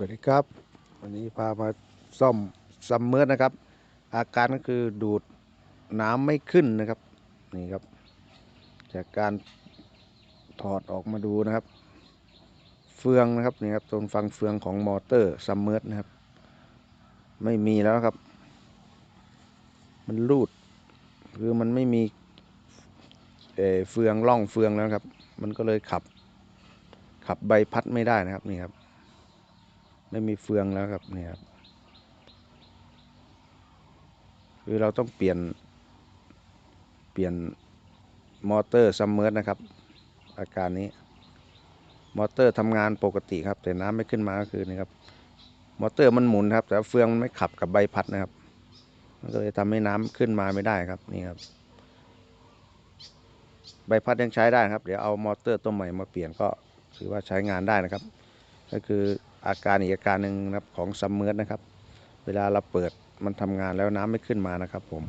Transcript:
สวัสดีครับ วันนี้พามาซ่อมซัมเมอร์นะครับ อาการก็คือดูดน้ำไม่ขึ้นนะครับนี่ครับ จากการถอดออกมาดูนะครับ เฟืองนะครับนี่ครับตรงฟังเฟืองของมอเตอร์ซัมเมอร์นะครับ ไม่มีแล้วครับ มันรูด คือมันไม่มีเอเฟืองร่องเฟืองแล้วครับ มันก็เลยขับ ขับใบพัดไม่ได้นะครับนี่ครับ ไม่มีเฟืองแล้วครับนี่ครับคือเราต้องเปลี่ยน เปลี่ยนมอเตอร์ซัมเมอร์นะครับ อาการนี้ มอเตอร์ทำงานปกติครับ แต่น้ำไม่ขึ้นมาก็คือนี่ครับ มอเตอร์มันหมุนครับ แต่เฟืองมันไม่ขับกับใบพัดนะครับ มันก็เลยทำให้น้ำขึ้นมาไม่ได้ครับนี่ครับใบพัดยังใช้ได้ครับ เดี๋ยวเอามอเตอร์ตัวใหม่มาเปลี่ยนก็ถือว่าใช้งานได้นะครับ ก็คือ อาการอีกอาการหนึ่งนะครับของซัมเมอร์นะครับ เวลาเราเปิดมันทำงานแล้วน้ำไม่ขึ้นมานะครับผม